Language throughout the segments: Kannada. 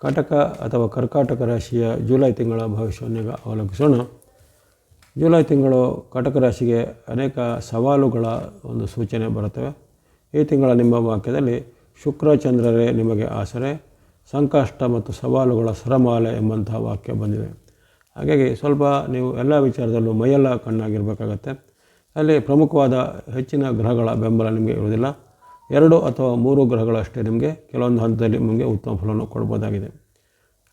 ಕಟಕ ಅಥವಾ ಕರ್ಕಾಟಕ ರಾಶಿಯ ಜುಲೈ ತಿಂಗಳ ಭವಿಷ್ಯವನ್ನು ಅವಲೋಕಿಸೋಣ. ಜುಲೈ ತಿಂಗಳು ಕಟಕ ರಾಶಿಗೆ ಅನೇಕ ಸವಾಲುಗಳ ಒಂದು ಸೂಚನೆ ಬರುತ್ತವೆ. ಈ ತಿಂಗಳ ನಿಮ್ಮ ವಾಕ್ಯದಲ್ಲಿ ಶುಕ್ರಚಂದ್ರರೇ ನಿಮಗೆ ಆಸರೆ, ಸಂಕಷ್ಟ ಮತ್ತು ಸವಾಲುಗಳ ಸರಮಾಲೆ ಎಂಬಂತಹ ವಾಕ್ಯ ಬಂದಿದೆ. ಹಾಗಾಗಿ ಸ್ವಲ್ಪ ನೀವು ಎಲ್ಲ ವಿಚಾರದಲ್ಲೂ ಮೈಯೆಲ್ಲ ಕಣ್ಣಾಗಿರಬೇಕಾಗತ್ತೆ. ಅಲ್ಲಿ ಪ್ರಮುಖವಾದ ಹೆಚ್ಚಿನ ಗ್ರಹಗಳ ಬೆಂಬಲ ನಿಮಗೆ ಇರುವುದಿಲ್ಲ. ಎರಡು ಅಥವಾ ಮೂರು ಗ್ರಹಗಳಷ್ಟೇ ನಿಮಗೆ ಕೆಲವೊಂದು ಹಂತದಲ್ಲಿ ನಿಮಗೆ ಉತ್ತಮ ಫಲವನ್ನು ಕೊಡ್ಬೋದಾಗಿದೆ.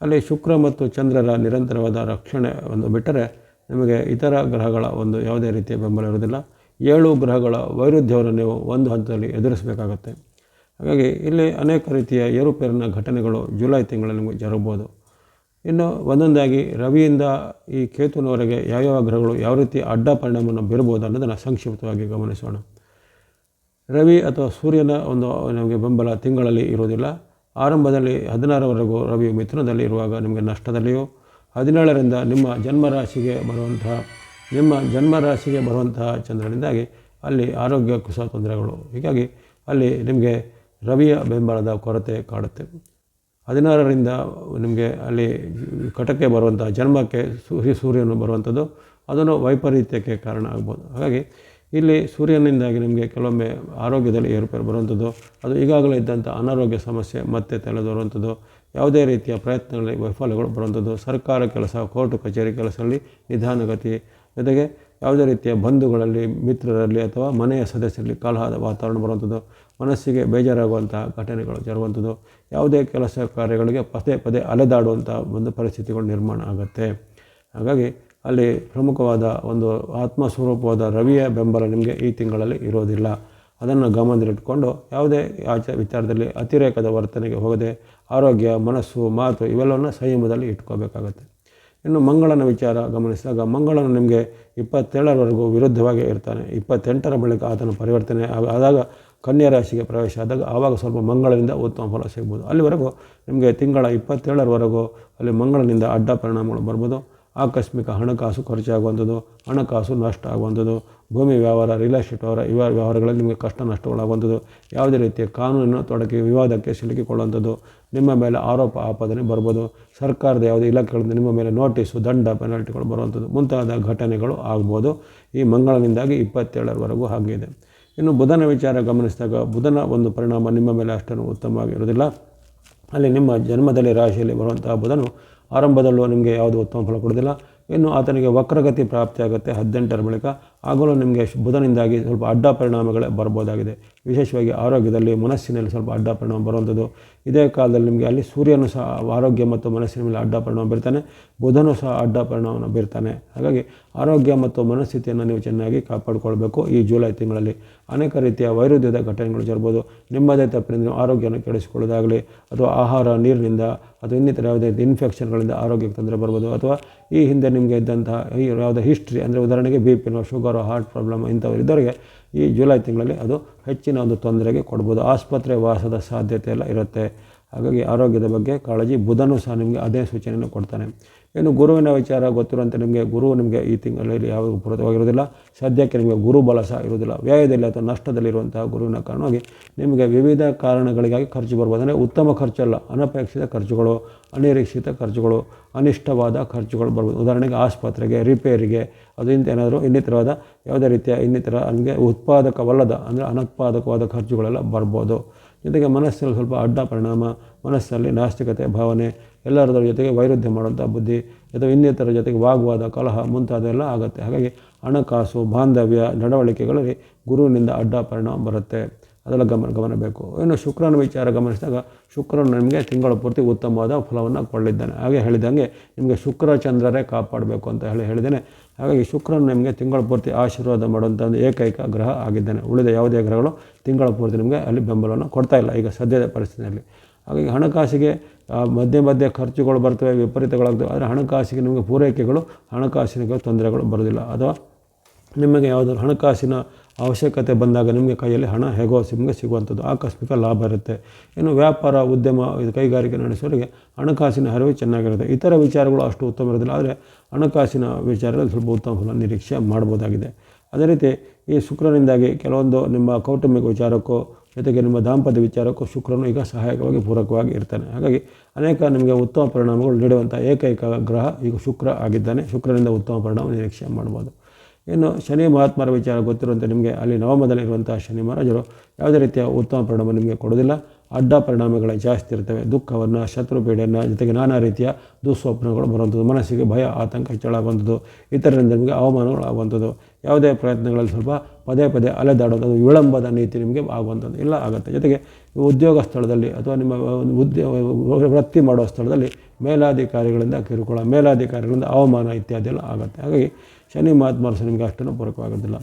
ಅಲ್ಲಿ ಶುಕ್ರ ಮತ್ತು ಚಂದ್ರರ ನಿರಂತರವಾದ ರಕ್ಷಣೆ ಒಂದು ಬಿಟ್ಟರೆ ನಿಮಗೆ ಇತರ ಗ್ರಹಗಳ ಒಂದು ಯಾವುದೇ ರೀತಿಯ ಬೆಂಬಲ ಇರುವುದಿಲ್ಲ. ಏಳು ಗ್ರಹಗಳ ವೈರುಧ್ಯವನ್ನು ನೀವು ಒಂದು ಹಂತದಲ್ಲಿ ಎದುರಿಸಬೇಕಾಗತ್ತೆ. ಹಾಗಾಗಿ ಇಲ್ಲಿ ಅನೇಕ ರೀತಿಯ ಏರುಪೇರಿನ ಘಟನೆಗಳು ಜುಲೈ ತಿಂಗಳಲ್ಲಿ ನಿಮಗೆ ಜರುಗಬಹುದು. ಇನ್ನು ಒಂದೊಂದಾಗಿ ರವಿಯಿಂದ ಈ ಕೇತುನವರೆಗೆ ಯಾವ್ಯಾವ ಗ್ರಹಗಳು ಯಾವ ರೀತಿ ಅಡ್ಡ ಪರಿಣಾಮವನ್ನು ಬೀರಬಹುದು ಅನ್ನೋದನ್ನು ಸಂಕ್ಷಿಪ್ತವಾಗಿ ಗಮನಿಸೋಣ. ರವಿ ಅಥವಾ ಸೂರ್ಯನ ಒಂದು ನಮಗೆ ಬೆಂಬಲ ತಿಂಗಳಲ್ಲಿ ಇರುವುದಿಲ್ಲ. ಆರಂಭದಲ್ಲಿ ಹದಿನಾರವರೆಗೂ ರವಿ ಮಿಥುನದಲ್ಲಿ ಇರುವಾಗ ನಿಮಗೆ ನಷ್ಟದಲ್ಲಿಯೂ, ಹದಿನೇಳರಿಂದ ನಿಮ್ಮ ಜನ್ಮರಾಶಿಗೆ ಬರುವಂತಹ, ನಿಮ್ಮ ಜನ್ಮರಾಶಿಗೆ ಬರುವಂತಹ ಚಂದ್ರನಿಂದಾಗಿ ಅಲ್ಲಿ ಆರೋಗ್ಯ ಕುಸ ತೊಂದರೆಗಳು. ಹೀಗಾಗಿ ಅಲ್ಲಿ ನಿಮಗೆ ರವಿಯ ಬೆಂಬಲದ ಕೊರತೆ ಕಾಡುತ್ತೆ. ಹದಿನಾರರಿಂದ ನಿಮಗೆ ಅಲ್ಲಿ ಕಟಕ್ಕೆ ಬರುವಂಥ ಜನ್ಮಕ್ಕೆ ಸೂರ್ಯ ಸೂರ್ಯನು ಬರುವಂಥದ್ದು, ಅದನ್ನು ವೈಪರೀತ್ಯಕ್ಕೆ ಕಾರಣ ಆಗ್ಬೋದು. ಹಾಗಾಗಿ ಇಲ್ಲಿ ಸೂರ್ಯನಿಂದಾಗಿ ನಿಮಗೆ ಕೆಲವೊಮ್ಮೆ ಆರೋಗ್ಯದಲ್ಲಿ ಏರುಪೇರು ಬರುವಂಥದ್ದು, ಅದು ಈಗಾಗಲೇ ಇದ್ದಂಥ ಅನಾರೋಗ್ಯ ಸಮಸ್ಯೆ ಮತ್ತೆ ತಲೆದೋರುವಂಥದ್ದು, ಯಾವುದೇ ರೀತಿಯ ಪ್ರಯತ್ನಗಳಲ್ಲಿ ವೈಫಲ್ಯಗಳು ಬರುವಂಥದ್ದು, ಸರ್ಕಾರ ಕೆಲಸ, ಕೋರ್ಟು ಕಚೇರಿ ಕೆಲಸದಲ್ಲಿ ನಿಧಾನಗತಿ, ಜೊತೆಗೆ ಯಾವುದೇ ರೀತಿಯ ಬಂಧುಗಳಲ್ಲಿ, ಮಿತ್ರರಲ್ಲಿ ಅಥವಾ ಮನೆಯ ಸದಸ್ಯರಲ್ಲಿ ಕಲಹದ ವಾತಾವರಣ ಬರುವಂಥದ್ದು, ಮನಸ್ಸಿಗೆ ಬೇಜಾರಾಗುವಂತಹ ಘಟನೆಗಳು ಜರುಗುವಂಥದ್ದು, ಯಾವುದೇ ಕೆಲಸ ಕಾರ್ಯಗಳಿಗೆ ಪದೇ ಪದೇ ಅಲೆದಾಡುವಂಥ ಒಂದು ಪರಿಸ್ಥಿತಿಗಳು ನಿರ್ಮಾಣ ಆಗುತ್ತೆ. ಹಾಗಾಗಿ ಅಲ್ಲಿ ಪ್ರಮುಖವಾದ ಒಂದು ಆತ್ಮಸ್ವರೂಪವಾದ ರವಿಯ ಬೆಂಬಲ ನಿಮಗೆ ಈ ತಿಂಗಳಲ್ಲಿ ಇರೋದಿಲ್ಲ. ಅದನ್ನು ಗಮನದಲ್ಲಿಟ್ಟುಕೊಂಡು ಯಾವುದೇ ಆಚ ವಿಚಾರದಲ್ಲಿ ಅತಿರೇಕದ ವರ್ತನೆಗೆ ಹೋಗದೆ ಆರೋಗ್ಯ, ಮನಸ್ಸು, ಮಾತು ಇವೆಲ್ಲವನ್ನು ಸಂಯಮದಲ್ಲಿ ಇಟ್ಕೋಬೇಕಾಗತ್ತೆ. ಇನ್ನು ಮಂಗಳನ ವಿಚಾರ ಗಮನಿಸಿದಾಗ ಮಂಗಳನು ನಿಮಗೆ ಇಪ್ಪತ್ತೇಳರವರೆಗೂ ವಿರುದ್ಧವಾಗಿ ಇರ್ತಾನೆ. ಇಪ್ಪತ್ತೆಂಟರ ಬಳಿಕ ಆತನ ಪರಿವರ್ತನೆ ಆದಾಗ ಕನ್ಯಾ ರಾಶಿಗೆ ಪ್ರವೇಶ ಆದಾಗ ಆವಾಗ ಸ್ವಲ್ಪ ಮಂಗಳನಿಂದ ಉತ್ತಮ ಫಲ ಸಿಗ್ಬೋದು. ಅಲ್ಲಿವರೆಗೂ ನಿಮಗೆ ತಿಂಗಳ ಇಪ್ಪತ್ತೇಳರವರೆಗೂ ಅಲ್ಲಿ ಮಂಗಳನಿಂದ ಅಡ್ಡ ಪರಿಣಾಮಗಳು ಬರ್ಬೋದು. ಆಕಸ್ಮಿಕ ಹಣಕಾಸು ಖರ್ಚಾಗುವಂಥದ್ದು, ಹಣಕಾಸು ನಷ್ಟ ಆಗುವಂಥದ್ದು ಭೂಮಿ ವ್ಯವಹಾರ ರಿಯಲ್ ಎಸ್ಟೇಟ್ ವ್ಯವಹಾರ ಇವ ವ್ಯವಹಾರಗಳಲ್ಲಿ ನಿಮಗೆ ಕಷ್ಟ ನಷ್ಟಗಳಾಗುವಂಥದ್ದು, ಯಾವುದೇ ರೀತಿಯ ಕಾನೂನಿನ ತೊಡಕಿ, ವಿವಾದಕ್ಕೆ ಸಿಲುಕಿಕೊಳ್ಳುವಂಥದ್ದು, ನಿಮ್ಮ ಮೇಲೆ ಆರೋಪ ಆಪಾದನೆ ಬರ್ಬೋದು, ಸರ್ಕಾರದ ಯಾವುದೇ ಇಲಾಖೆಗಳಿಂದ ನಿಮ್ಮ ಮೇಲೆ ನೋಟಿಸು, ದಂಡ, ಪೆನಾಲ್ಟಿಗಳು ಬರುವಂಥದ್ದು, ಮುಂತಾದ ಘಟನೆಗಳು ಆಗ್ಬೋದು. ಈ ಮಂಗಳನಿಂದಾಗಿ ಇಪ್ಪತ್ತೇಳರವರೆಗೂ ಹಾಗಿದೆ ಇನ್ನು ಬುಧನ ವಿಚಾರ ಗಮನಿಸಿದಾಗ, ಬುಧನ ಒಂದು ಪರಿಣಾಮ ನಿಮ್ಮ ಮೇಲೆ ಅಷ್ಟನ್ನು ಉತ್ತಮವಾಗಿರೋದಿಲ್ಲ ಅಲ್ಲಿ ನಿಮ್ಮ ಜನ್ಮದಲ್ಲಿ ರಾಶಿಯಲ್ಲಿ ಬರುವಂತಹ ಬುಧನು ಆರಂಭದಲ್ಲೂ ನಿಮಗೆ ಯಾವುದು ಉತ್ತಮ ಫಲ ಕೊಡೋದಿಲ್ಲ ಇನ್ನು ಆತನಿಗೆ ವಕ್ರಗತಿ ಪ್ರಾಪ್ತಿಯಾಗುತ್ತೆ ಹದಿನೆಂಟರ ಬಳಿಕ. ಆಗಲೂ ನಿಮಗೆ ಬುಧನಿಂದಾಗಿ ಸ್ವಲ್ಪ ಅಡ್ಡ ಪರಿಣಾಮಗಳೇ ಬರ್ಬೋದಾಗಿದೆ. ವಿಶೇಷವಾಗಿ ಆರೋಗ್ಯದಲ್ಲಿ, ಮನಸ್ಸಿನಲ್ಲಿ ಸ್ವಲ್ಪ ಅಡ್ಡ ಪರಿಣಾಮ ಬರುವಂಥದ್ದು. ಇದೇ ಕಾಲದಲ್ಲಿ ನಿಮಗೆ ಅಲ್ಲಿ ಸೂರ್ಯನು ಸಹ ಆರೋಗ್ಯ ಮತ್ತು ಮನಸ್ಸಿನ ಮೇಲೆ ಅಡ್ಡ ಪರಿಣಾಮ ಬೀರ್ತಾನೆ, ಬುಧನೂ ಸಹ ಅಡ್ಡ ಪರಿಣಾಮವನ್ನು ಬೀರ್ತಾನೆ. ಹಾಗಾಗಿ ಆರೋಗ್ಯ ಮತ್ತು ಮನಸ್ಥಿತಿಯನ್ನು ನೀವು ಚೆನ್ನಾಗಿ ಕಾಪಾಡಿಕೊಳ್ಬೇಕು ಈ ಜುಲೈ ತಿಂಗಳಲ್ಲಿ. ಅನೇಕ ರೀತಿಯ ವೈರುಧ್ಯದ ಘಟನೆಗಳು ಜರ್ಬೋದು ನಿಮ್ಮದೇ ತಪ್ಪಿನಿಂದ ಆರೋಗ್ಯವನ್ನು ಕೆಡಿಸಿಕೊಳ್ಳೋದಾಗಲಿ, ಅಥವಾ ಆಹಾರ, ನೀರಿನಿಂದ, ಅಥವಾ ಇನ್ನಿತರ ಯಾವುದೇ ಇನ್ಫೆಕ್ಷನ್ಗಳಿಂದ ಆರೋಗ್ಯಕ್ಕೆ ತೊಂದರೆ ಬರ್ಬೋದು. ಅಥವಾ ಈ ಹಿಂದೆ ನಿಮಗೆ ಇದ್ದಂತಹ ಈ ಯಾವುದೇ ಹಿಸ್ಟ್ರಿ ಅಂದರೆ ಉದಾಹರಣೆಗೆ ಬಿ ಪಿನೋ ಶುಗರು ಹಾರ್ಟ್ ಪ್ರಾಬ್ಲಮ್ ಇಂಥವ್ರು ಇದ್ದವರಿಗೆ ಈ ಜುಲೈ ತಿಂಗಳಲ್ಲಿ ಅದು ಹೆಚ್ಚಿನ ಒಂದು ತೊಂದರೆಗೆ ಕೊಡ್ಬೋದು. ಆಸ್ಪತ್ರೆ ವಾಸದ ಸಾಧ್ಯತೆ ಎಲ್ಲ ಇರುತ್ತೆ. ಹಾಗಾಗಿ ಆರೋಗ್ಯದ ಬಗ್ಗೆ ಕಾಳಜಿ ಬುಧನೂ ಸಹ ನಿಮಗೆ ಅದೇ ಸೂಚನೆಯನ್ನು ಕೊಡ್ತಾನೆ. ಇನ್ನು ಗುರುವಿನ ವಿಚಾರ ಗೊತ್ತಿರುವಂತೆ ನಿಮಗೆ ಗುರು ನಿಮಗೆ ಈ ತಿಂಗಳಲ್ಲಿ ಯಾವ ಪೂರಕವಾಗಿರೋದಿಲ್ಲ ಸದ್ಯಕ್ಕೆ ನಿಮಗೆ ಗುರು ಬಲ ಸಹ ಇರುವುದಿಲ್ಲ. ವ್ಯಯದಲ್ಲಿ ಅಥವಾ ನಷ್ಟದಲ್ಲಿರುವಂತಹ ಗುರುವಿನ ಕಾರಣವಾಗಿ ನಿಮಗೆ ವಿವಿಧ ಕಾರಣಗಳಿಗಾಗಿ ಖರ್ಚು ಬರ್ಬೋದು ಅಂದರೆ ಉತ್ತಮ ಖರ್ಚಲ್ಲ, ಅನಪೇಕ್ಷಿತ ಖರ್ಚುಗಳು, ಅನಿರೀಕ್ಷಿತ ಖರ್ಚುಗಳು, ಅನಿಷ್ಟವಾದ ಖರ್ಚುಗಳು ಬರ್ಬೋದು ಉದಾಹರಣೆಗೆ ಆಸ್ಪತ್ರೆಗೆ, ರಿಪೇರಿಗೆ, ಅದು ಏನಾದರೂ ಇನ್ನಿತರವಾದ ಯಾವುದೇ ರೀತಿಯ ಇನ್ನಿತರ ನಿಮಗೆ ಉತ್ಪಾದಕವಲ್ಲದ, ಅಂದರೆ ಅನುತ್ಪಾದಕವಾದ ಖರ್ಚುಗಳೆಲ್ಲ ಬರ್ಬೋದು ಜೊತೆಗೆ ಮನಸ್ಸಿನಲ್ಲಿ ಸ್ವಲ್ಪ ಅಡ್ಡ ಪರಿಣಾಮ ಮನಸ್ಸಲ್ಲಿ ನಾಸ್ತಿಕತೆ, ಭಾವನೆ ಎಲ್ಲರದರ ಜೊತೆಗೆ ವೈರುಧ್ಯ ಮಾಡುವಂಥ ಬುದ್ಧಿ ಅಥವಾ ಇನ್ನಿತರ ಜೊತೆಗೆ ವಾಗ್ವಾದ, ಕಲಹ ಮುಂತಾದೆಲ್ಲ ಆಗುತ್ತೆ. ಹಾಗಾಗಿ ಹಣಕಾಸು, ಬಾಂಧವ್ಯ, ನಡವಳಿಕೆಗಳಲ್ಲಿ ಗುರುವಿನಿಂದ ಅಡ್ಡ ಪರಿಣಾಮ ಬರುತ್ತೆ. ಅದೆಲ್ಲ ಗಮನ ಗಮನ ಬೇಕು. ಇನ್ನು ಶುಕ್ರನ ವಿಚಾರ ಗಮನಿಸಿದಾಗ ಶುಕ್ರನು ನಿಮಗೆ ತಿಂಗಳ ಪೂರ್ತಿ ಉತ್ತಮವಾದ ಫಲವನ್ನು ಕೊಳ್ಳಿದ್ದಾನೆ ಹಾಗೆ ಹೇಳಿದಂಗೆ ನಿಮಗೆ ಶುಕ್ರ ಚಂದ್ರರೇ ಕಾಪಾಡಬೇಕು ಅಂತ ಹೇಳಿ ಹೇಳಿದ್ದೇನೆ. ಹಾಗಾಗಿ ಶುಕ್ರನು ನಿಮಗೆ ತಿಂಗಳ ಪೂರ್ತಿ ಆಶೀರ್ವಾದ ಮಾಡುವಂಥ ಒಂದು ಏಕೈಕ ಗ್ರಹ ಆಗಿದ್ದಾನೆ. ಉಳಿದ ಯಾವುದೇ ಗ್ರಹಗಳು ತಿಂಗಳ ಪೂರ್ತಿ ನಿಮಗೆ ಅಲ್ಲಿ ಬೆಂಬಲವನ್ನು ಕೊಡ್ತಾ ಇಲ್ಲ ಈಗ ಸದ್ಯದ ಪರಿಸ್ಥಿತಿಯಲ್ಲಿ. ಹಾಗಾಗಿ ಹಣಕಾಸಿಗೆ ಮಧ್ಯೆ ಮಧ್ಯೆ ಖರ್ಚುಗಳು ಬರ್ತವೆ, ವಿಪರೀತಗಳಾಗ್ತವೆ, ಆದರೆ ಹಣಕಾಸಿಗೆ ನಿಮಗೆ ಪೂರೈಕೆಗಳು, ಹಣಕಾಸಿನ ತೊಂದರೆಗಳು ಬರೋದಿಲ್ಲ ಅಥವಾ ನಿಮಗೆ ಯಾವುದಾದ್ರು ಹಣಕಾಸಿನ ಅವಶ್ಯಕತೆ ಬಂದಾಗ ನಿಮಗೆ ಕೈಯಲ್ಲಿ ಹಣ ಹೇಗೋ ನಿಮಗೆ ಸಿಗುವಂಥದ್ದು ಆಕಸ್ಮಿಕ ಲಾಭ ಇರುತ್ತೆ. ಇನ್ನು ವ್ಯಾಪಾರ, ಉದ್ಯಮ, ಇದು ಕೈಗಾರಿಕೆ ನಡೆಸೋರಿಗೆ ಹಣಕಾಸಿನ ಹರಿವು ಚೆನ್ನಾಗಿರುತ್ತೆ. ಇತರ ವಿಚಾರಗಳು ಅಷ್ಟು ಉತ್ತಮ ಇರೋದಿಲ್ಲ, ಆದರೆ ಹಣಕಾಸಿನ ವಿಚಾರದಲ್ಲಿ ಸ್ವಲ್ಪ ಉತ್ತಮ ಫಲ ನಿರೀಕ್ಷೆ ಮಾಡ್ಬೋದಾಗಿದೆ. ಅದೇ ರೀತಿ ಈ ಶುಕ್ರನಿಂದಾಗಿ ಕೆಲವೊಂದು ನಿಮ್ಮ ಕೌಟುಂಬಿಕ ವಿಚಾರಕ್ಕೂ ಜೊತೆಗೆ ನಿಮ್ಮ ದಾಂಪತ್ಯ ವಿಚಾರಕ್ಕೂ ಶುಕ್ರನು ಈಗ ಸಹಾಯಕವಾಗಿ ಪೂರಕವಾಗಿ ಇರ್ತಾನೆ. ಹಾಗಾಗಿ ಅನೇಕ ನಿಮಗೆ ಉತ್ತಮ ಪರಿಣಾಮಗಳು ನೀಡುವಂಥ ಏಕೈಕ ಗ್ರಹ ಈಗ ಶುಕ್ರ ಆಗಿದ್ದಾನೆ. ಶುಕ್ರನಿಂದ ಉತ್ತಮ ಪರಿಣಾಮ ನಿರೀಕ್ಷೆ ಮಾಡ್ಬೋದು. ಇನ್ನು ಶನಿ ಮಹಾತ್ಮರ ವಿಚಾರ ಗೊತ್ತಿರುವಂತೆ ನಿಮಗೆ ಅಲ್ಲಿ ನವಮದಲ್ಲಿರುವಂಥ ಶನಿ ಮಹಾರಾಜರು ಯಾವುದೇ ರೀತಿಯ ಉತ್ತಮ ಪರಿಣಾಮ ನಿಮಗೆ ಕೊಡೋದಿಲ್ಲ ಅಡ್ಡ ಪರಿಣಾಮಗಳು ಜಾಸ್ತಿ ಇರ್ತವೆ. ದುಃಖವನ್ನು ಶತ್ರು ಪೀಡೆಯನ್ನು ಜೊತೆಗೆ ನಾನಾ ರೀತಿಯ ದುಸ್ವಪ್ನಗಳು ಬರುವಂಥದ್ದು, ಮನಸ್ಸಿಗೆ ಭಯ, ಆತಂಕ ಹೆಚ್ಚಳಾಗುವಂಥದ್ದು, ಇತರರಿಂದ ನಿಮಗೆ ಅವಮಾನಗಳು ಆಗುವಂಥದ್ದು. ಯಾವುದೇ ಪ್ರಯತ್ನಗಳಲ್ಲಿ ಸ್ವಲ್ಪ ಪದೇ ಪದೇ ಅಲೆದಾಡೋದು ಅದು ವಿಳಂಬದ ನೀತಿ ನಿಮಗೆ ಆಗುವಂಥದ್ದು. ಇಲ್ಲ ಆಗುತ್ತೆ. ಜೊತೆಗೆ ಉದ್ಯೋಗ ಸ್ಥಳದಲ್ಲಿ ಅಥವಾ ನಿಮ್ಮ ಉದ್ಯೋಗ ವೃತ್ತಿ ಮಾಡುವ ಸ್ಥಳದಲ್ಲಿ ಮೇಲಾಧಿಕಾರಿಗಳಿಂದ ಕಿರುಕುಳ, ಮೇಲಾಧಿಕಾರಿಗಳಿಂದ ಅವಮಾನ ಇತ್ಯಾದಿ ಎಲ್ಲ ಆಗುತ್ತೆ. ಹಾಗಾಗಿ ಶನಿ ಮಹಾತ್ಮರಸ ನಿಮಗೆ ಅಷ್ಟನ್ನು ಪೂರಕವಾಗೋದಿಲ್ಲ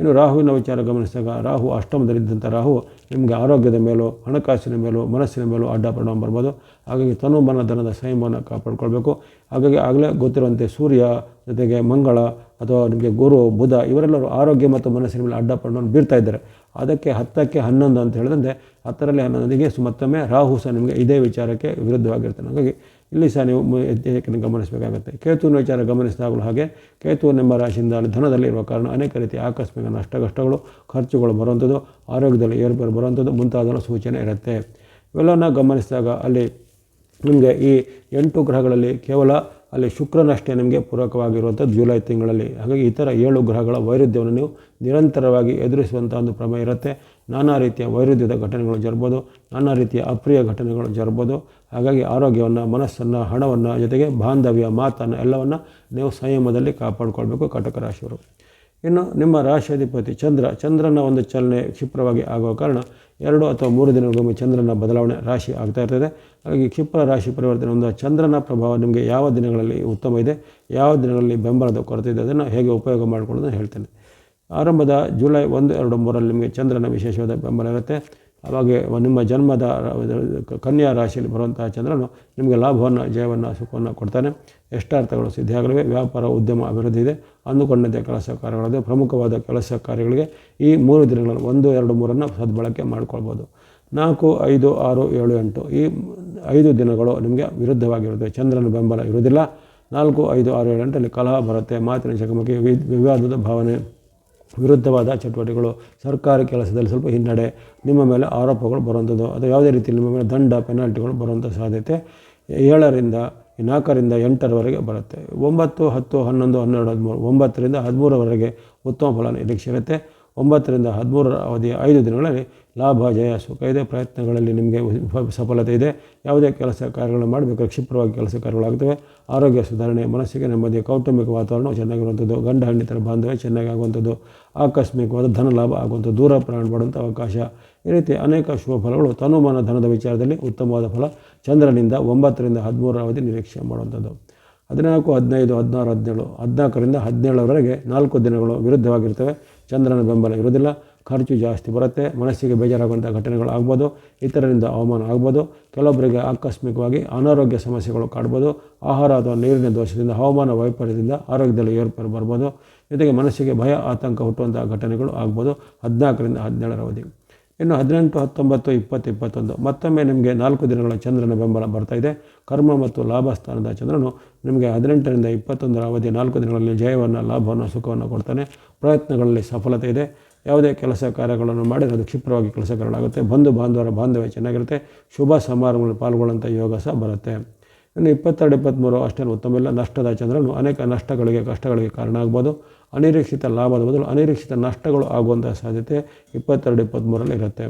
ಇನ್ನು ರಾಹುವಿನ ವಿಚಾರ ಗಮನಿಸಿದಾಗ ರಾಹು ಅಷ್ಟಮದಲ್ಲಿದ್ದಂಥ ರಾಹು ನಿಮಗೆ ಆರೋಗ್ಯದ ಮೇಲೂ, ಹಣಕಾಸಿನ ಮೇಲೂ, ಮನಸ್ಸಿನ ಮೇಲೂ ಅಡ್ಡ ಪರಿಣಾಮ ಬರ್ಬೋದು. ಹಾಗಾಗಿ ತನು ಮನ ಧನದ ಸಂಯಮವನ್ನು ಕಾಪಾಡ್ಕೊಳ್ಬೇಕು. ಹಾಗಾಗಿ ಆಗಲೇ ಗೊತ್ತಿರುವಂತೆ ಸೂರ್ಯ ಜೊತೆಗೆ ಮಂಗಳ ಅಥವಾ ನಿಮಗೆ ಗುರು, ಬುಧ ಇವರೆಲ್ಲರೂ ಆರೋಗ್ಯ ಮತ್ತು ಮನಸ್ಸಿನ ಮೇಲೆ ಅಡ್ಡ ಪರಿಣಾಮ ಬೀರ್ತಾ ಇದ್ದಾರೆ. ಅದಕ್ಕೆ ಹತ್ತಕ್ಕೆ ಹನ್ನೊಂದು ಅಂತ ಹೇಳಿದಂತೆ ಹತ್ತರಲ್ಲಿ ಹನ್ನೊಂದಿಗೆ ಸು- ಮತ್ತೊಮ್ಮೆ ರಾಹು ಸಹ ನಿಮಗೆ ಇದೇ ವಿಚಾರಕ್ಕೆ ವಿರುದ್ಧವಾಗಿರ್ತಾನೆ. ಹಾಗಾಗಿ ಇಲ್ಲಿ ಸಹ ನೀವು ಗಮನಿಸಬೇಕಾಗುತ್ತೆ. ಕೇತುವಿನ ವಿಚಾರ ಗಮನಿಸಿದಾಗಲೂ ಹಾಗೆ ಕೇತು ನಿಮ್ಮ ರಾಶಿಯಿಂದ ಅಲ್ಲಿ ಧನದಲ್ಲಿರುವ ಕಾರಣ ಅನೇಕ ರೀತಿಯ ಆಕಸ್ಮಿಕ ನಷ್ಟ ಕಷ್ಟಗಳು ಖರ್ಚುಗಳು ಬರುವಂಥದ್ದು, ಆರೋಗ್ಯದಲ್ಲಿ ಏರ್ಪೇರು ಬರುವಂಥದ್ದು ಮುಂತಾದ ಸೂಚನೆ ಇರುತ್ತೆ. ಇವೆಲ್ಲವನ್ನ ಗಮನಿಸಿದಾಗ ಅಲ್ಲಿ ನಿಮಗೆ ಈ ಎಂಟು ಗ್ರಹಗಳಲ್ಲಿ ಕೇವಲ ಅಲ್ಲಿ ಶುಕ್ರನಷ್ಟೇ ನಿಮಗೆ ಪೂರಕವಾಗಿರುವಂಥದ್ದು ಜುಲೈ ತಿಂಗಳಲ್ಲಿ. ಹಾಗಾಗಿ ಇತರ ಏಳು ಗ್ರಹಗಳ ವೈರುಧ್ಯವನ್ನು ನೀವು ನಿರಂತರವಾಗಿ ಎದುರಿಸುವಂಥ ಒಂದು ಪ್ರಮೇಯ ಇರುತ್ತೆ. ನಾನಾ ರೀತಿಯ ವೈರುಧ್ಯದ ಘಟನೆಗಳು ಜರ್ಬೋದು ನಾನಾ ರೀತಿಯ ಅಪ್ರಿಯ ಘಟನೆಗಳು ಜರ್ಬೋದು ಹಾಗಾಗಿ ಆರೋಗ್ಯವನ್ನು, ಮನಸ್ಸನ್ನು, ಹಣವನ್ನು ಜೊತೆಗೆ ಬಾಂಧವ್ಯ, ಮಾತನ್ನು ಎಲ್ಲವನ್ನು ನೀವು ಸಂಯಮದಲ್ಲಿ ಕಾಪಾಡಿಕೊಳ್ಬೇಕು ಕಟಕ ರಾಶಿಯವರು. ಇನ್ನು ನಿಮ್ಮ ರಾಶಿಯಾಧಿಪತಿ ಚಂದ್ರ, ಚಂದ್ರನ ಒಂದು ಚಲನೆ ಕ್ಷಿಪ್ರವಾಗಿ ಆಗುವ ಕಾರಣ ಎರಡು ಅಥವಾ ಮೂರು ದಿನಗಳಿಗೊಮ್ಮೆ ಚಂದ್ರನ ಬದಲಾವಣೆ ರಾಶಿ ಆಗ್ತಾ ಇರ್ತದೆ. ಹಾಗಾಗಿ ಕ್ಷಿಪ್ರ ರಾಶಿ ಪರಿವರ್ತನೆ ಒಂದು ಚಂದ್ರನ ಪ್ರಭಾವ ನಿಮಗೆ ಯಾವ ದಿನಗಳಲ್ಲಿ ಉತ್ತಮ ಇದೆ, ಯಾವ ದಿನಗಳಲ್ಲಿ ಬೆಂಬಲದ ಕೊರತೆ ಇದೆ, ಅದನ್ನು ಹೇಗೆ ಉಪಯೋಗ ಮಾಡಿಕೊಳ್ಳೋದನ್ನು ಹೇಳ್ತೇನೆ. ಆರಂಭದ ಜುಲೈ ಒಂದು, ಎರಡು ಮೂರರಲ್ಲಿ ನಿಮಗೆ ಚಂದ್ರನ ವಿಶೇಷವಾದ ಬೆಂಬಲ ಇರುತ್ತೆ. ಹಾಗೆ ನಿಮ್ಮ ಜನ್ಮದ ಕನ್ಯಾ ರಾಶಿಯಲ್ಲಿ ಬರುವಂತಹ ಚಂದ್ರನು ನಿಮಗೆ ಲಾಭವನ್ನು, ಜಯವನ್ನು, ಸುಖವನ್ನು ಕೊಡ್ತಾನೆ. ಎಷ್ಟಾರ್ಥಗಳು ಸಿದ್ಧಿಯಾಗಲಿವೆ. ವ್ಯಾಪಾರ, ಉದ್ಯಮ, ಅಭಿವೃದ್ಧಿ ಇದೆ. ಅಂದುಕೊಂಡಂತೆ ಕೆಲಸ ಕಾರ್ಯಗಳಿದೆ ಪ್ರಮುಖವಾದ ಕೆಲಸ ಕಾರ್ಯಗಳಿಗೆ ಈ ಮೂರು ದಿನಗಳನ್ನು ಒಂದು, ಎರಡು, ಮೂರನ್ನು ಸದ್ಬಳಕೆ ಮಾಡಿಕೊಳ್ಬೋದು. ನಾಲ್ಕು, ಐದು, ಆರು, ಏಳು, ಎಂಟು ಈ ಐದು ದಿನಗಳು ನಿಮಗೆ ವಿರುದ್ಧವಾಗಿರುತ್ತೆ. ಚಂದ್ರನ ಬೆಂಬಲ ಇರುವುದಿಲ್ಲ. ನಾಲ್ಕು, ಐದು, ಆರು, ಏಳು, ಎಂಟರಲ್ಲಿ ಕಲಹ ಬರುತ್ತೆ. ಮಾತಿನ ಚಕಮಕಿ, ವಿವಾದದ ಭಾವನೆ. ವಿರುದ್ಧವಾದ ಚಟುವಟಿಕೆಗಳು, ಸರ್ಕಾರಿ ಕೆಲಸದಲ್ಲಿ ಸ್ವಲ್ಪ ಹಿನ್ನಡೆ, ನಿಮ್ಮ ಮೇಲೆ ಆರೋಪಗಳು ಬರುವಂಥದ್ದು, ಅಥವಾ ಯಾವುದೇ ರೀತಿ ನಿಮ್ಮ ಮೇಲೆ ದಂಡ, ಪೆನಾಲ್ಟಿಗಳು ಬರುವಂಥ ಸಾಧ್ಯತೆ ಏಳರಿಂದ, ನಾಲ್ಕರಿಂದ ಎಂಟರವರೆಗೆ ಬರುತ್ತೆ. ಒಂಬತ್ತು, ಹತ್ತು, ಹನ್ನೊಂದು, ಹನ್ನೆರಡು, ಹದಿಮೂರು, ಒಂಬತ್ತರಿಂದ ಹದಿಮೂರವರೆಗೆ ಉತ್ತಮ ಫಲ ನಿರೀಕ್ಷೆ ಇರುತ್ತೆ. ಒಂಬತ್ತರಿಂದ ಹದಿಮೂರರ ಅವಧಿಯ ಐದು ದಿನಗಳಲ್ಲಿ ಲಾಭ, ಜಯ, ಸುಖ ಇದೆ. ಪ್ರಯತ್ನಗಳಲ್ಲಿ ನಿಮಗೆ ಸಫಲತೆ ಇದೆ. ಯಾವುದೇ ಕೆಲಸ ಕಾರ್ಯಗಳನ್ನು ಮಾಡಬೇಕು ಕ್ಷಿಪ್ರವಾಗಿ ಕೆಲಸ ಕಾರ್ಯಗಳಾಗ್ತವೆ. ಆರೋಗ್ಯ ಸುಧಾರಣೆ, ಮನಸ್ಸಿಗೆ ನೆಮ್ಮದಿ, ಕೌಟುಂಬಿಕ ವಾತಾವರಣ ಚೆನ್ನಾಗಿರುವಂಥದ್ದು, ಗಂಡ ಹೆಂಡಿತರ ಬಾಂಧವ್ಯ ಚೆನ್ನಾಗಿ ಆಗುವಂಥದ್ದು ಆಕಸ್ಮಿಕವಾದ ಧನ ಲಾಭ ಆಗುವಂಥದ್ದು, ದೂರ ಪ್ರಯಾಣ ಮಾಡುವಂಥ ಅವಕಾಶ. ಈ ರೀತಿ ಅನೇಕ ಶುಭ ಫಲಗಳು ತನುಮಾನ ಧನದ ವಿಚಾರದಲ್ಲಿ ಉತ್ತಮವಾದ ಫಲ ಚಂದ್ರನಿಂದ ಒಂಬತ್ತರಿಂದ ಹದಿಮೂರರ ಅವಧಿ ನಿರೀಕ್ಷೆ ಮಾಡುವಂಥದ್ದು. ಹದಿನಾಲ್ಕು, ಹದಿನೈದು, ಹದಿನಾರು, ಹದಿನೇಳು, ಹದಿನಾಲ್ಕರಿಂದ ಹದಿನೇಳರವರೆಗೆ ನಾಲ್ಕು ದಿನಗಳು ವಿರುದ್ಧವಾಗಿರ್ತವೆ. ಚಂದ್ರನ ಬೆಂಬಲ ಇರುವುದಿಲ್ಲ. ಖರ್ಚು ಜಾಸ್ತಿ ಬರುತ್ತೆ, ಮನಸ್ಸಿಗೆ ಬೇಜಾರಾಗುವಂಥ ಘಟನೆಗಳು ಆಗ್ಬೋದು, ಇತರರಿಂದ ಅವಮಾನ ಆಗ್ಬೋದು, ಕೆಲವೊಬ್ಬರಿಗೆ ಆಕಸ್ಮಿಕವಾಗಿ ಅನಾರೋಗ್ಯ ಸಮಸ್ಯೆಗಳು ಕಾಡ್ಬೋದು, ಆಹಾರ ಅಥವಾ ನೀರಿನ ದೋಷದಿಂದ, ಹವಾಮಾನ ವೈಪರ್ಯದಿಂದ ಆರೋಗ್ಯದಲ್ಲಿ ಏರ್ಪೇರು ಬರ್ಬೋದು, ಜೊತೆಗೆ ಮನಸ್ಸಿಗೆ ಭಯ, ಆತಂಕ ಹುಟ್ಟುವಂಥ ಘಟನೆಗಳು ಆಗ್ಬೋದು, ಹದಿನಾಲ್ಕರಿಂದ ಹದಿನೇಳರ ಅವಧಿ. ಇನ್ನು ಹದಿನೆಂಟು, ಹತ್ತೊಂಬತ್ತು, ಇಪ್ಪತ್ತು, ಇಪ್ಪತ್ತೊಂದು, ಮತ್ತೊಮ್ಮೆ ನಿಮಗೆ ನಾಲ್ಕು ದಿನಗಳ ಚಂದ್ರನ ಬೆಂಬಲ ಬರ್ತಾ ಇದೆ. ಕರ್ಮ ಮತ್ತು ಲಾಭ ಸ್ಥಾನದ ಚಂದ್ರನು ನಿಮಗೆ ಹದಿನೆಂಟರಿಂದ ಇಪ್ಪತ್ತೊಂದರ ಅವಧಿ ನಾಲ್ಕು ದಿನಗಳಲ್ಲಿ ಜಯವನ್ನು, ಲಾಭವನ್ನು, ಸುಖವನ್ನು ಕೊಡ್ತಾನೆ. ಪ್ರಯತ್ನಗಳಲ್ಲಿ ಸಫಲತೆ ಇದೆ. ಯಾವುದೇ ಕೆಲಸ ಕಾರ್ಯಗಳನ್ನು ಮಾಡಿದರೆ ಅದು ಕ್ಷಿಪ್ರವಾಗಿ ಕೆಲಸ ಕಾರ್ಯಗಳಾಗುತ್ತೆ ಬಂಧು ಬಾಂಧವರ ಬಾಂಧವ್ಯ ಚೆನ್ನಾಗಿರುತ್ತೆ. ಶುಭ ಸಮಾರಂಭಗಳಲ್ಲಿ ಪಾಲ್ಗೊಳ್ಳುವಂಥ ಯೋಗ ಸಹ ಬರುತ್ತೆ. ಇನ್ನು ಇಪ್ಪತ್ತೆರಡು, ಇಪ್ಪತ್ತ್ಮೂರು ಅಷ್ಟೇನು ಉತ್ತಮ. ಇಲ್ಲ, ನಷ್ಟದ ಚಂದ್ರನು ಅನೇಕ ನಷ್ಟಗಳಿಗೆ, ಕಷ್ಟಗಳಿಗೆ ಕಾರಣ ಆಗ್ಬೋದು. ಅನಿರೀಕ್ಷಿತ ಲಾಭದ ಬದಲು ಅನಿರೀಕ್ಷಿತ ನಷ್ಟಗಳು ಆಗುವಂಥ ಸಾಧ್ಯತೆ ಇಪ್ಪತ್ತೆರಡು ಇಪ್ಪತ್ತ್ಮೂರಲ್ಲಿ ಇರುತ್ತೆ.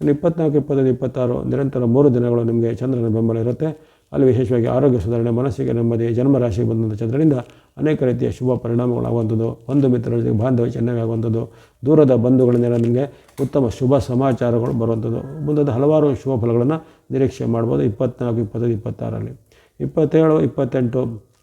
ಇನ್ನು ಇಪ್ಪತ್ನಾಲ್ಕು, ಇಪ್ಪತ್ತೈದು, ಇಪ್ಪತ್ತಾರು ನಿರಂತರ ಮೂರು ದಿನಗಳು ನಿಮಗೆ ಚಂದ್ರನ ಬೆಂಬಲ ಇರುತ್ತೆ. ಅಲ್ಲಿ ವಿಶೇಷವಾಗಿ ಆರೋಗ್ಯ ಸುಧಾರಣೆ, ಮನಸ್ಸಿಗೆ ನೆಮ್ಮದಿ ಜನ್ಮರಾಶಿಗೆ ಬಂದಂಥ ಚಂದ್ರನಿಂದ ಅನೇಕ ರೀತಿಯ ಶುಭ ಪರಿಣಾಮಗಳಾಗುವಂಥದ್ದು. ಬಂಧು ಮಿತ್ರರ ಜೊತೆಗೆ ಬಾಂಧವ್ಯ ಚೆನ್ನಾಗಿ ಆಗುವಂಥದ್ದು ದೂರದ ಬಂಧುಗಳಿಂದ ನಿಮಗೆ ಉತ್ತಮ ಶುಭ ಸಮಾಚಾರಗಳು ಬರುವಂಥದ್ದು. ಮುಂದಾದ ಹಲವಾರು ಶುಭ ಫಲಗಳನ್ನು ನಿರೀಕ್ಷೆ ಮಾಡ್ಬೋದು. ಇಪ್ಪತ್ನಾಲ್ಕು, ಇಪ್ಪತ್ತೈದು, ಇಪ್ಪತ್ತಾರರಲ್ಲಿ. ಇಪ್ಪತ್ತೇಳು, ಇಪ್ಪತ್ತೆಂಟು,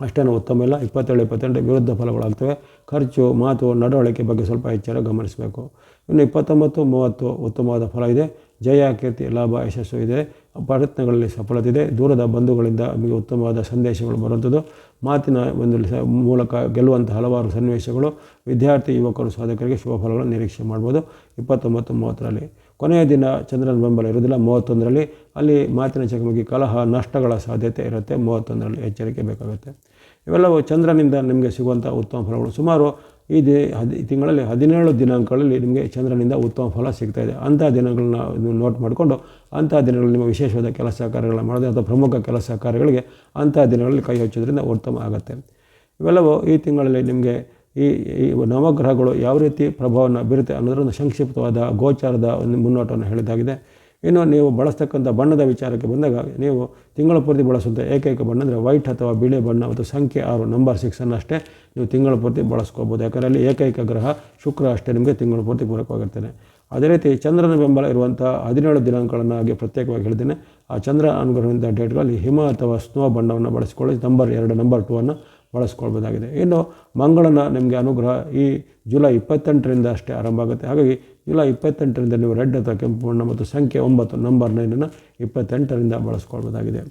ಅಷ್ಟೇನೂ ಉತ್ತಮ ಇಲ್ಲ. ಇಪ್ಪತ್ತೇಳು, ಇಪ್ಪತ್ತೆಂಟು ವಿರುದ್ಧ ಫಲಗಳಾಗ್ತವೆ. ಖರ್ಚು, ಮಾತು, ನಡವಳಿಕೆ ಬಗ್ಗೆ ಸ್ವಲ್ಪ ಎಚ್ಚರ ಗಮನಿಸಬೇಕು. ಇನ್ನು ಇಪ್ಪತ್ತೊಂಬತ್ತು, ಮೂವತ್ತು ಉತ್ತಮವಾದ ಫಲ ಇದೆ. ಜಯ, ಕೀರ್ತಿ, ಲಾಭ, ಯಶಸ್ಸು ಇದೆ. ಪ್ರಯತ್ನಗಳಲ್ಲಿ ಸಫಲತೆ ಇದೆ ದೂರದ ಬಂಧುಗಳಿಂದ ನಮಗೆ ಉತ್ತಮವಾದ ಸಂದೇಶಗಳು ಬರುವಂಥದ್ದು. ಮಾತಿನ ಒಂದು ಮೂಲಕ ಗೆಲ್ಲುವಂಥ ಹಲವಾರು ಸನ್ನಿವೇಶಗಳು. ವಿದ್ಯಾರ್ಥಿ, ಯುವಕರು, ಸಾಧಕರಿಗೆ ಶುಭ ಫಲಗಳನ್ನು ನಿರೀಕ್ಷೆ ಮಾಡ್ಬೋದು. ಇಪ್ಪತ್ತೊಂಬತ್ತು, ಮೂವತ್ತರಲ್ಲಿ. ಕೊನೆಯ ದಿನ ಚಂದ್ರನ ಬೆಂಬಲ ಇರೋದಿಲ್ಲ ಮೂವತ್ತೊಂದರಲ್ಲಿ. ಅಲ್ಲಿ ಮಾತಿನ ಚಕಮಕಿ, ಕಲಹ, ನಷ್ಟಗಳ ಸಾಧ್ಯತೆ ಇರುತ್ತೆ. ಮೂವತ್ತೊಂದರಲ್ಲಿ ಎಚ್ಚರಿಕೆ ಬೇಕಾಗುತ್ತೆ. ಇವೆಲ್ಲವೂ ಚಂದ್ರನಿಂದ ನಿಮಗೆ ಸಿಗುವಂಥ ಉತ್ತಮ ಫಲಗಳು. ಸುಮಾರು ಈ ದಿ ಹದಿ ತಿಂಗಳಲ್ಲಿ ಹದಿನೇಳು ದಿನಾಂಕಗಳಲ್ಲಿ ನಿಮಗೆ ಚಂದ್ರನಿಂದ ಉತ್ತಮ ಫಲ ಸಿಗ್ತಾ ಇದೆ. ಅಂಥ ದಿನಗಳನ್ನ ನೀವು ನೋಟ್ ಮಾಡಿಕೊಂಡು ಅಂಥ ದಿನಗಳಲ್ಲಿ ನಿಮ್ಮ ವಿಶೇಷವಾದ ಕೆಲಸ ಕಾರ್ಯಗಳನ್ನ ಮಾಡೋದೇ ಅಥವಾ ಪ್ರಮುಖ ಕೆಲಸ ಕಾರ್ಯಗಳಿಗೆ ಅಂಥ ದಿನಗಳಲ್ಲಿ ಕೈ ಹಚ್ಚೋದ್ರಿಂದ ಉತ್ತಮ ಆಗುತ್ತೆ. ಇವೆಲ್ಲವೂ ಈ ತಿಂಗಳಲ್ಲಿ ನಿಮಗೆ ಈ ಈ ನವಗ್ರಹಗಳು ಯಾವ ರೀತಿ ಪ್ರಭಾವವನ್ನು ಬೀರುತ್ತೆ ಅನ್ನೋದರ ಒಂದು ಸಂಕ್ಷಿಪ್ತವಾದ ಗೋಚಾರದ ಒಂದು ಮುನ್ನೋಟವನ್ನು ಹೇಳಿದಾಗಿದೆ. ಇನ್ನು ನೀವು ಬಳಸ್ತಕ್ಕಂಥ ಬಣ್ಣದ ವಿಚಾರಕ್ಕೆ ಬಂದಾಗ ನೀವು ತಿಂಗಳ ಪೂರ್ತಿ ಬಳಸುವಂಥ ಏಕೈಕ ಬಣ್ಣ ಅಂದರೆ ವೈಟ್ ಅಥವಾ ಬಿಳಿ ಬಣ್ಣ ಮತ್ತು ಸಂಖ್ಯೆ ಆರು ನಂಬರ್ ಸಿಕ್ಸನ್ನು ಅಷ್ಟೇ ನೀವು ತಿಂಗಳ ಪೂರ್ತಿ ಬಳಸ್ಕೋಬೋದು. ಯಾಕಂದರೆ ಅಲ್ಲಿ ಏಕೈಕ ಗ್ರಹ ಶುಕ್ರ ಅಷ್ಟೇ ನಿಮಗೆ ತಿಂಗಳ ಪೂರ್ತಿ ಪೂರಕವಾಗಿರ್ತಾನೆ ಅದೇ ರೀತಿ ಚಂದ್ರನ ಬೆಂಬಲ ಇರುವಂಥ ಹದಿನೇಳು ದಿನಾಂಕಗಳನ್ನು ಹಾಗೆ ಪ್ರತ್ಯೇಕವಾಗಿ ಹೇಳ್ತೇನೆ. ಆ ಚಂದ್ರ ಅನುಗ್ರಹದಿಂದ ಡೇಟ್ಗಳಲ್ಲಿ ಹಿಮ ಅಥವಾ ಸ್ನೋ ಬಣ್ಣವನ್ನು ಬಳಸಿಕೊಳ್ಳಿ. ನಂಬರ್ ಎರಡು ನಂಬರ್ ಟೂ ಅನ್ನು ಬಳಸ್ಕೊಳ್ಬೋದಾಗಿದೆ. ಇನ್ನು ಮಂಗಳನ ನಿಮಗೆ ಅನುಗ್ರಹ ಈ ಜುಲೈ ಇಪ್ಪತ್ತೆಂಟರಿಂದ ಅಷ್ಟೇ ಆರಂಭ ಆಗುತ್ತೆ. ಹಾಗಾಗಿ ಜುಲೈ ಇಪ್ಪತ್ತೆಂಟರಿಂದ ನೀವು ರೆಡ್ ಅಥವಾ ಕೆಂಪು ಬಣ್ಣ ಮತ್ತು ಸಂಖ್ಯೆ ಒಂಬತ್ತು ನಂಬರ್ ನೈನನ್ನು ಇಪ್ಪತ್ತೆಂಟರಿಂದ ಬಳಸ್ಕೊಳ್ಬೋದಾಗಿದೆ.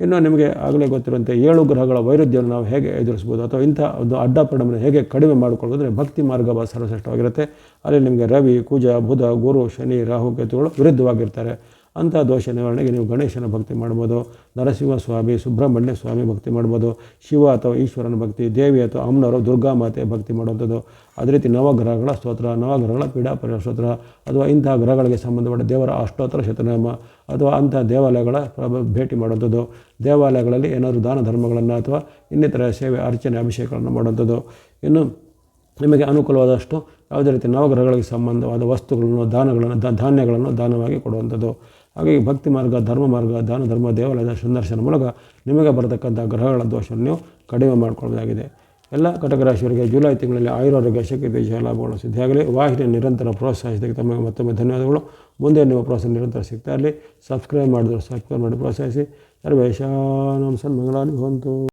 ಇನ್ನು ನಿಮಗೆ ಆಗಲೇ ಗೊತ್ತಿರುವಂತೆ ಏಳು ಗ್ರಹಗಳ ವೈರುಧ್ಯವನ್ನು ನಾವು ಹೇಗೆ ಎದುರಿಸ್ಬೋದು ಅಥವಾ ಇಂಥ ಒಂದು ಅಡ್ಡ ಪರಿಣಾಮವನ್ನು ಹೇಗೆ ಕಡಿಮೆ ಮಾಡಿಕೊಳ್ಳೋದ್ರೆ ಭಕ್ತಿ ಮಾರ್ಗ ಸರ್ವಶ್ರೇಷ್ಠವಾಗಿರುತ್ತೆ. ಅಲ್ಲಿ ನಿಮಗೆ ರವಿ, ಕುಜ, ಬುಧ, ಗುರು, ಶನಿ, ರಾಹು, ಕೇತುಗಳು ವಿರುದ್ಧವಾಗಿರ್ತಾರೆ. ಅಂಥ ದೋಷ ನಿವಾರಣೆಗೆ ನೀವು ಗಣೇಶನ ಭಕ್ತಿ ಮಾಡ್ಬೋದು, ನರಸಿಂಹ ಸ್ವಾಮಿ, ಸುಬ್ರಹ್ಮಣ್ಯ ಸ್ವಾಮಿ ಭಕ್ತಿ ಮಾಡ್ಬೋದು, ಶಿವ ಅಥವಾ ಈಶ್ವರನ ಭಕ್ತಿ, ದೇವಿ ಅಥವಾ ಅಮ್ಮನವರು ದುರ್ಗಾ ಮಾತೆ ಭಕ್ತಿ ಮಾಡುವಂಥದ್ದು ಅದೇ ರೀತಿ ನವಗ್ರಹಗಳ ಸ್ತೋತ್ರ, ನವಗ್ರಹಗಳ ಪೀಡಾಪರ ಸ್ತೋತ್ರ, ಅಥವಾ ಇಂಥ ಗ್ರಹಗಳಿಗೆ ಸಂಬಂಧಪಟ್ಟ ದೇವರ ಅಷ್ಟೋತ್ತರ ಶತನಾಮ, ಅಥವಾ ಅಂಥ ದೇವಾಲಯಗಳ ಭೇಟಿ ಮಾಡುವಂಥದ್ದು ದೇವಾಲಯಗಳಲ್ಲಿ ಏನಾದರೂ ದಾನ ಧರ್ಮಗಳನ್ನು ಅಥವಾ ಇನ್ನಿತರ ಸೇವೆ ಅರ್ಚನೆ ಅಭಿಷೇಕಗಳನ್ನು ಮಾಡುವಂಥದ್ದು ಇನ್ನು ನಿಮಗೆ ಅನುಕೂಲವಾದಷ್ಟು ಯಾವುದೇ ರೀತಿ ನವಗ್ರಹಗಳಿಗೆ ಸಂಬಂಧವಾದ ವಸ್ತುಗಳನ್ನು, ದಾನಗಳನ್ನು ಧಾನ್ಯಗಳನ್ನು ದಾನವಾಗಿ ಕೊಡುವಂಥದ್ದು. ಹಾಗಾಗಿ ಭಕ್ತಿ ಮಾರ್ಗ, ಧರ್ಮ ಮಾರ್ಗ, ದಾನ, ಧರ್ಮ, ದೇವಾಲಯದ ಸಂದರ್ಶನ ಮೂಲಕ ನಿಮಗೆ ಬರತಕ್ಕಂಥ ಗ್ರಹಗಳ ದೋಷವನ್ನು ನೀವು ಕಡಿಮೆ ಮಾಡಿಕೊಳ್ಳೋದಾಗಿದೆ ಎಲ್ಲ ಕಟಕ ರಾಶಿಯವರಿಗೆ ಜುಲೈ ತಿಂಗಳಲ್ಲಿ ಆಯುರ್ವೇದ ಶಕ್ತಿ ದೇಶ ಲಾಭಗಳು ಸಿದ್ಧಿಯಾಗಲಿ. ವಾಹಿನಿ ನಿರಂತರ ಪ್ರೋತ್ಸಾಹಿಸಿದ್ದಕ್ಕೆ ತಮಗೆ ಮತ್ತೊಮ್ಮೆ ಧನ್ಯವಾದಗಳು. ಮುಂದೆ ನಿಮ್ಮ ಪ್ರೋತ್ಸಾಹ ನಿರಂತರ ಸಿಗ್ತಾ ಇರಲಿ. ಸಬ್ಸ್ಕ್ರೈಬ್ ಮಾಡಿದ್ರು ಸಬ್ಸ್ಕ್ರೈಬ್ ಮಾಡಿ ಪ್ರೋತ್ಸಾಹಿಸಿ. ಸರ್ವೇಶಾನಂ ಸನ್ಮಂಗಳಾನಿ ಭವಂತು.